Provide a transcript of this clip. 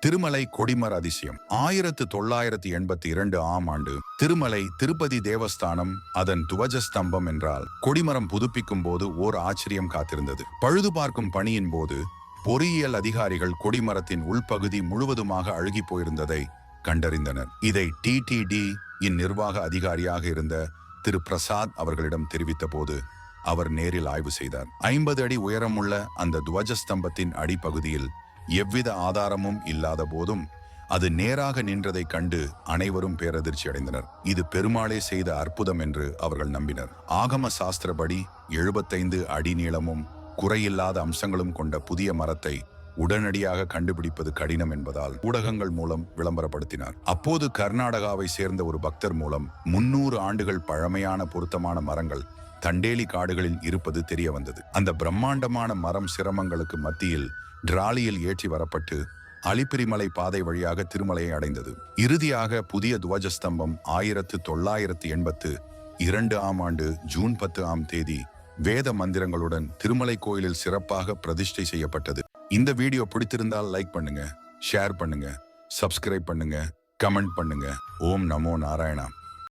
திருமலை கொடிமர அதிசயம். ஆயிரத்து தொள்ளாயிரத்து எண்பத்தி இரண்டு ஆம் ஆண்டு திருமலை திருப்பதி தேவஸ்தானம் அதன் துவஜஸ்தம்பம் என்றால் கொடிமரம் புதுப்பிக்கும் போது ஓர் ஆச்சரியம் காத்திருந்தது. பழுது பார்க்கும் பணியின் போது பொறியியல் அதிகாரிகள் கொடிமரத்தின் உள்பகுதி முழுவதுமாக அழுகி போயிருந்ததை கண்டறிந்தனர். இதை டிடிடி இன் நிர்வாக அதிகாரியாக இருந்த திரு பிரசாத் அவர்களிடம் தெரிவித்த போது அவர் நேரில் ஆய்வு செய்தார். ஐம்பது அடி உயரமுள்ள அந்த துவஜஸ்தம்பத்தின் அடிப்பகுதியில் எவ்வித ஆதாரமும் இல்லாத போதும் அது நேராக நின்றதைக் கண்டு அனைவரும் பேரதிர்ச்சி அடைந்தனர். இது பெருமாளே செய்த அற்புதம் என்று அவர்கள் நம்பினர். ஆகம சாஸ்திரப்படி எழுபத்தைந்து அடி நீளமும் குறையில்லாத அம்சங்களும் கொண்ட புதிய மரத்தை உடனடியாக கண்டுபிடிப்பது கடினம் என்பதால் ஊடகங்கள் மூலம் விளம்பரப்படுத்தினார். அப்போது கர்நாடகாவை சேர்ந்த ஒரு பக்தர் மூலம் முன்னூறு ஆண்டுகள் பழமையான பொருத்தமான மரங்கள் தண்டேலி காடுகளில் இருப்பது தெரிய வந்தது. அந்த பிரம்மாண்டமான மரம் சிரமங்களுக்கு மத்தியில் டிராலியில் ஏற்றி வரப்பட்டு அலிப்பிரிமலை பாதை வழியாக திருமலையை அடைந்தது. இறுதியாக புதிய துவஜஸ்தம்பம் ஆயிரத்து தொள்ளாயிரத்து எண்பத்து இரண்டு ஆம் ஆண்டு ஜூன் பத்து ஆம் தேதி வேத மந்திரங்களுடன் திருமலை கோயிலில் சிறப்பாக பிரதிஷ்டை செய்யப்பட்டது. இந்த வீடியோ பிடித்திருந்தால் லைக் பண்ணுங்க ஷேர் பண்ணுங்க சப்ஸ்கிரைப் பண்ணுங்க கமெண்ட் பண்ணுங்க. ஓம் நமோ நாராயணா